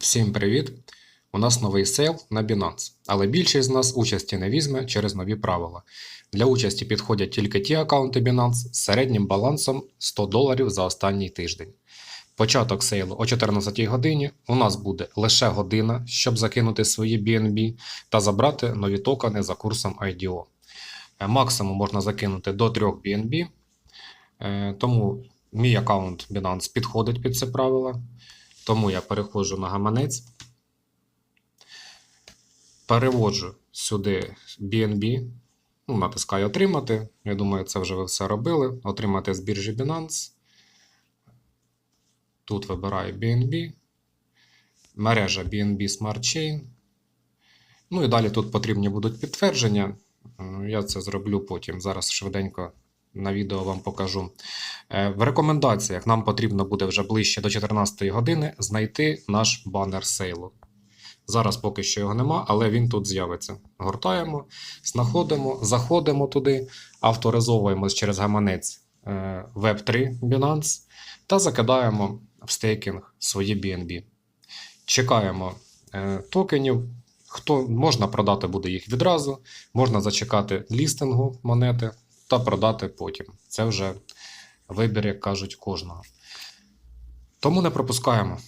Всім привіт! У нас новий сейл на Binance, але більшість з нас участі не візьме через нові правила. Для участі підходять тільки ті аккаунти Binance з середнім балансом 100 доларів за останній тиждень. Початок сейлу о 14 годині. У нас буде лише година, щоб закинути свої BNB та забрати нові токени за курсом IDO. Е, Максимум можна закинути до 3 BNB, е, тому мій аккаунт Binance підходить під це правило. Тому я переходжу на гаманець, переводжу сюди BNB, ну, натискаю отримати. Я думаю, це вже ви все робили. Отримати з біржі Binance. Тут вибираю BNB, мережа BNB Smart Chain. Ну і далі тут потрібні будуть підтвердження. Е, Я це зроблю потім. Зараз швиденько на відео вам покажу. Е, В рекомендаціях нам потрібно буде вже ближче до 14 години знайти наш банер сейлу. Зараз поки що його нема, але він тут з'явиться. Гортаємо, знаходимо, заходимо туди, авторизовуємось через гаманець е, Web3 Binance та закидаємо в стейкінг свої BNB. Чекаємо е, токенів. Хто можна продати буде їх відразу, можна зачекати лістингу монети та продати потім. Це вже вибір, як кажуть, кожного. Тому не пропускаємо.